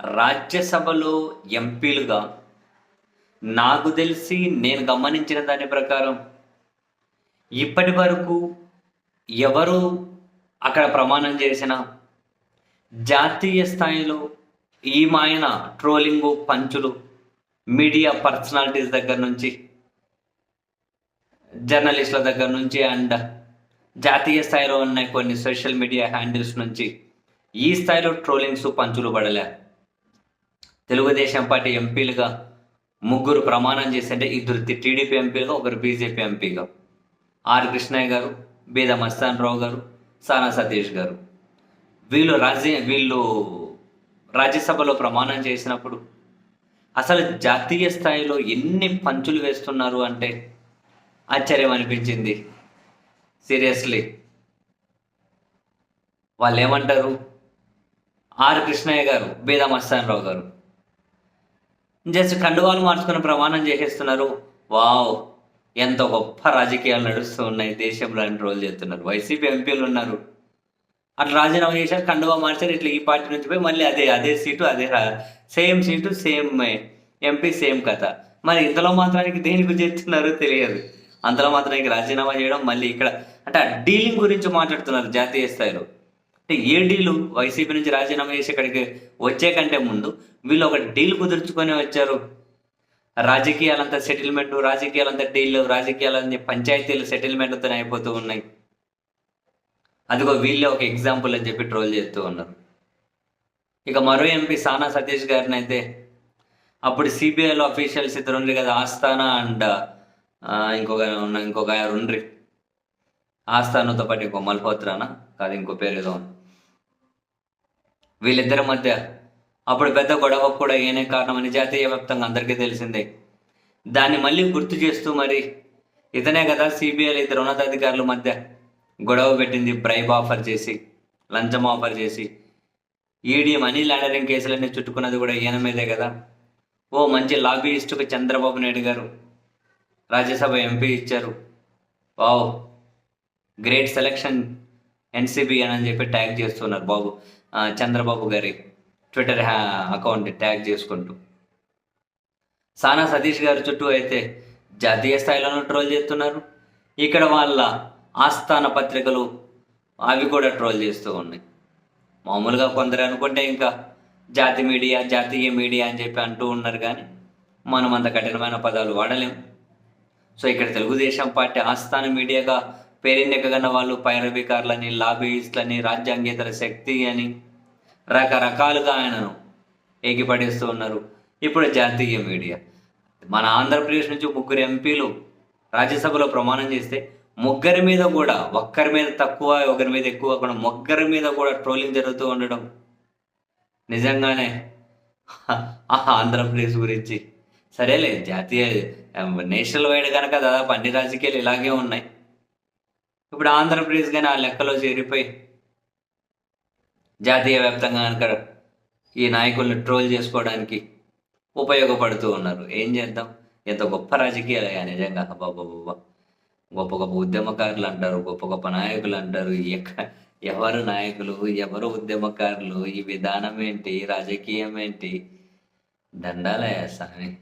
రాజ్యసభలో ఎంపీలుగా నాకు తెలిసి నేను గమనించిన దాని ప్రకారం ఇప్పటి వరకు ఎవరు అక్కడ ప్రమాణం చేసిన జాతీయ స్థాయిలో ఈ మాయన ట్రోలింగు పంచులు మీడియా పర్సనాలిటీస్ దగ్గర నుంచి జర్నలిస్టుల దగ్గర నుంచి అండ్ జాతీయ స్థాయిలో ఉన్న కొన్ని సోషల్ మీడియా హ్యాండిల్స్ నుంచి ఈ స్థాయిలో ట్రోలింగ్స్ పంచులు పడలే. తెలుగుదేశం పార్టీ ఎంపీలుగా ముగ్గురు ప్రమాణం చేసింటే ఇద్దరు టీడీపీ ఎంపీలుగా ఒకరు బీజేపీ ఎంపీగా. ఆర్ కృష్ణయ్య గారు బీద మస్తాన్ రావు గారు సానా సతీష్ గారు. వీళ్ళు రాజ్య వీళ్ళు రాజ్యసభలో ప్రమాణం చేసినప్పుడు అసలు జాతీయ స్థాయిలో ఎన్ని పంచులు వేస్తున్నారు అంటే ఆశ్చర్యం అనిపించింది. సీరియస్లీ. వాళ్ళు ఏమంటారు ఆర్ కృష్ణయ్య గారు బీదా మస్తాన్ రావు గారు. జస్ట్ కండువాలు మార్చుకుని ప్రమాణం చేసేస్తున్నారు. వావ్ ఎంత గొప్ప రాజకీయాలు నడుస్తూ ఉన్నాయి. దేశంలో అని రోజులు చేస్తున్నారు. వైసీపీ ఎంపీలు ఉన్నారు. అట్లా రాజీనామా చేశారు కండువా మార్చారు. ఇట్లా ఈ పార్టీ నుంచి పోయి మళ్ళీ అదే అదే సీటు అదే same seat same MP same కథ. మరి ఇంతలో మాత్రానికి దేనికి చేస్తున్నారో తెలియదు. అంతలో మాత్రానికి రాజీనామా చేయడం మళ్ళీ ఇక్కడ అంటే డీలింగ్ గురించి మాట్లాడుతున్నారు జాతీయ స్థాయిలో. ఏడీలు ఏ వైసీపీ నుంచి రాజీనామా చేసి ఇక్కడికి వచ్చే కంటే ముందు వీళ్ళు ఒక డీల్ కుదుర్చుకొని వచ్చారు. రాజకీయాలంతా సెటిల్మెంట్ రాజకీయాలంతా డీల్ రాజకీయాలన్నీ పంచాయతీలు సెటిల్మెంట్తో అయిపోతూ ఉన్నాయి. అదిగో వీళ్ళే ఒక ఎగ్జాంపుల్ అని చెప్పి ట్రోల్ చేస్తూ ఉన్నారు. ఇక మరో ఎంపీ సానా సతీష్ గారిని అయితే అప్పుడు సిబిఐలో అఫీషియల్స్ ఇద్దరు ఉండ్రి కదా ఆస్థానా అండ్ ఇంకొక ఉన్న ఇంకొక ఆయన ఉండ్రి. ఆస్థానతో పాటు ఇంకో మల్హోత్రానా? కాదు ఇంకో పేరు ఏదో ఉంది. వీళ్ళిద్దరి మధ్య అప్పుడు పెద్ద గొడవ కూడా ఏనే కారణమని జాతీయ వ్యాప్తంగా అందరికీ తెలిసిందే. దాన్ని మళ్ళీ గుర్తు చేస్తూ మరి ఇతనే కదా సిబిఐలు ఇద్దరు ఉన్నతాధికారుల మధ్య గొడవ పెట్టింది బ్రైబ్ ఆఫర్ చేసి లంచం ఆఫర్ చేసి. ఈడీ మనీ లాండరింగ్ కేసులన్నీ చుట్టుకున్నది కూడా ఈయన మీదే కదా. ఓ మంచి లాబీయిస్టుకు చంద్రబాబు నాయుడు గారు రాజ్యసభ ఎంపీ ఇచ్చారు. వావ్ గ్రేట్ సెలక్షన్ ఎన్సిబి అని చెప్పి ట్యాగ్ చేస్తున్నారు బాబు. చంద్రబాబు గారి ట్విట్టర్ హ్యా అకౌంట్ ట్యాగ్ చేసుకుంటూ. సానా సతీష్ గారి చుట్టూ అయితే జాతీయ స్థాయిలోనూ ట్రోల్ చేస్తున్నారు. ఇక్కడ వాళ్ళ ఆస్థాన పత్రికలు అవి కూడా ట్రోల్ చేస్తూ ఉన్నాయి. మామూలుగా కొందరు అనుకుంటే ఇంకా జాతి మీడియా జాతీయ మీడియా అని చెప్పి అంటూ ఉన్నారు కానీ మనం అంత కఠినమైన పదాలు వాడలేం. సో ఇక్కడ తెలుగుదేశం పార్టీ ఆస్థాన మీడియాగా పేరెన్నెక్కగన్న వాళ్ళు పైరవికారులని లాబీయిస్ట్లని రాజ్యాంగేతర శక్తి అని రకరకాలుగా ఆయనను ఏకిపడేస్తూ ఉన్నారు. ఇప్పుడు జాతీయ మీడియా. మన ఆంధ్రప్రదేశ్ నుంచి ముగ్గురు ఎంపీలు రాజ్యసభలో ప్రమాణం చేస్తే ముగ్గురి మీద కూడా ఒక్కరి మీద తక్కువ ఒకరి మీద ఎక్కువ కూడా ముగ్గురి మీద కూడా ట్రోలింగ్ జరుగుతూ ఉండడం నిజంగానే ఆంధ్రప్రదేశ్ గురించి. సరేలే జాతీయ నేషనల్ వైడ్ కనుక దాదాపు అన్ని రాజకీయాలు ఇలాగే ఉన్నాయి. ఇప్పుడు ఆంధ్రప్రదేశ్ కానీ ఆ లెక్కలో చేరిపోయి జాతీయ వ్యాప్తంగా కనుక ఈ నాయకుల్ని ట్రోల్ చేసుకోవడానికి ఉపయోగపడుతూ ఉన్నారు. ఏం చేద్దాం? ఎంత గొప్ప రాజకీయాలయ్యా నిజంగా. బాబా గొప్ప గొప్ప ఉద్యమకారులు అంటారు గొప్ప గొప్ప నాయకులు అంటారు. ఎక్క ఎవరు నాయకులు ఎవరు ఉద్యమకారులు? ఈ విధానం ఏంటి? రాజకీయం ఏంటి? దండాలయ్యా స్వామి